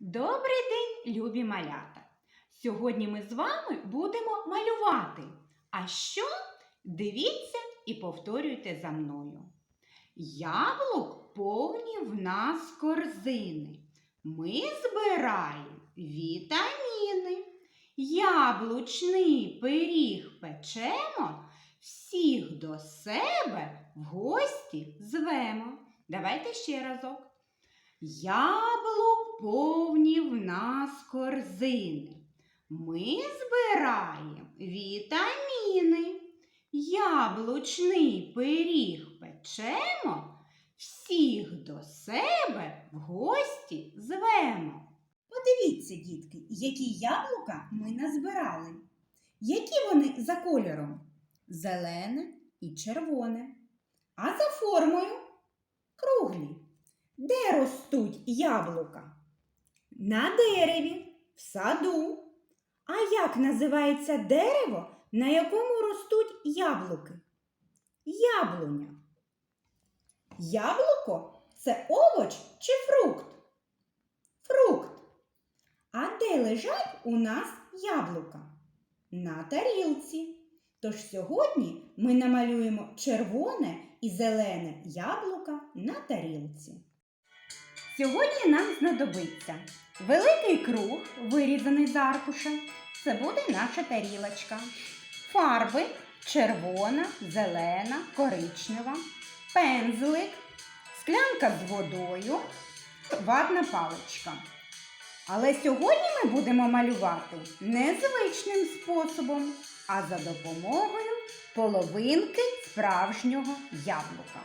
Добрий день, любі малята! Сьогодні ми з вами будемо малювати. А що? Дивіться і повторюйте за мною. Яблук повні в нас корзини. Ми збираємо вітаміни. Яблучний пиріг печемо, всіх до себе в гості звемо. Давайте ще разок. Яблук повні в нас корзини. Ми збираємо вітаміни. Яблучний пиріг печемо, всіх до себе в гості звемо. Подивіться, дітки, які яблука ми назбирали. Які вони за кольором? Зелене і червоне. А за формою круглі. Де ростуть яблука? На дереві, в саду. А як називається дерево, на якому ростуть яблуки? Яблуня. Яблуко це овоч чи фрукт? Фрукт. А де лежать у нас яблука? На тарілці. Тож сьогодні ми намалюємо червоне і зелене яблука на тарілці. Сьогодні нам знадобиться великий круг, вирізаний з аркуша. Це буде наша тарілочка. Фарби червона, зелена, коричнева, пензлик, склянка з водою, ватна паличка. Але сьогодні ми будемо малювати незвичним способом, а за допомогою половинки справжнього яблука.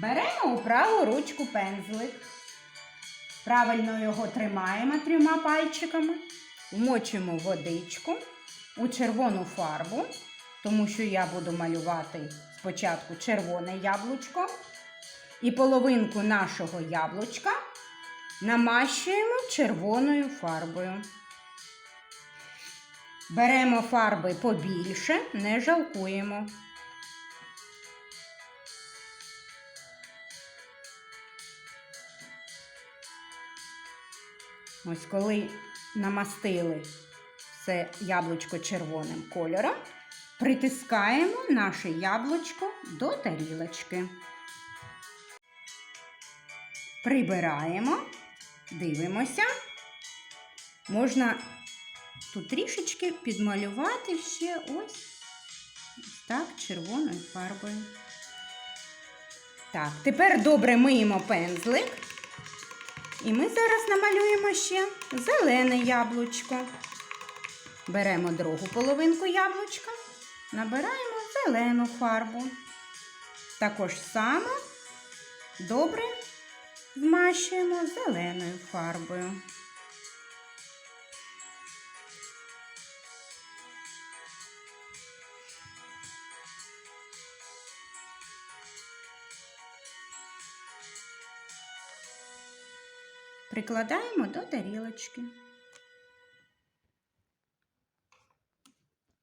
Беремо у праву ручку пензлик. Правильно його тримаємо трьома пальчиками, вмочуємо водичку у червону фарбу, тому що я буду малювати спочатку червоне яблучко. І половинку нашого яблучка намащуємо червоною фарбою. Беремо фарби побільше, не жалкуємо. Ось коли намастили все яблучко червоним кольором, притискаємо наше яблучко до тарілочки. Прибираємо, дивимося. Можна тут трішечки підмалювати ще ось, так червоною фарбою. Так, тепер добре миємо пензлик. І ми зараз намалюємо ще зелене яблучко. Беремо другу половинку яблучка, набираємо зелену фарбу. Також само добре вмащуємо зеленою фарбою. Прикладаємо до тарілочки.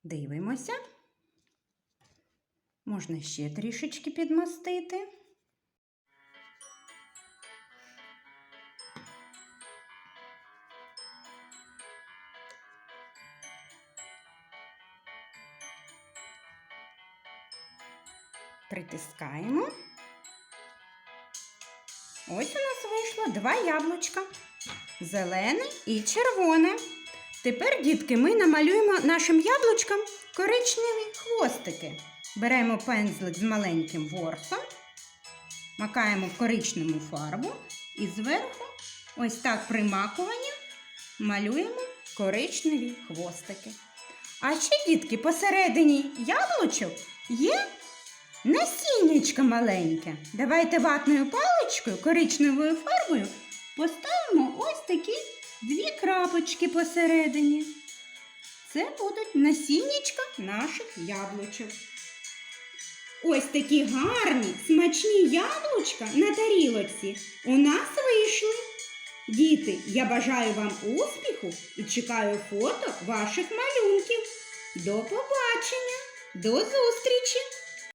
Дивимося. Можна ще трішечки підмастити. Притискаємо. Ось у нас вийшло два яблучка. Зелене і червоне. Тепер, дітки, ми намалюємо нашим яблучкам коричневі хвостики. Беремо пензлик з маленьким ворсом, макаємо в коричневу фарбу і зверху, ось так примакування, малюємо коричневі хвостики. А ще, дітки, посередині яблучок є насіннячко маленьке. Давайте ватною паличкою, коричневою фарбою поставимо ось такі дві крапочки посередині. Це будуть насіннячка наших яблучок. Ось такі гарні, смачні яблучка на тарілочці у нас вийшли. Діти, я бажаю вам успіху і чекаю фото ваших малюнків. До побачення, до зустрічі!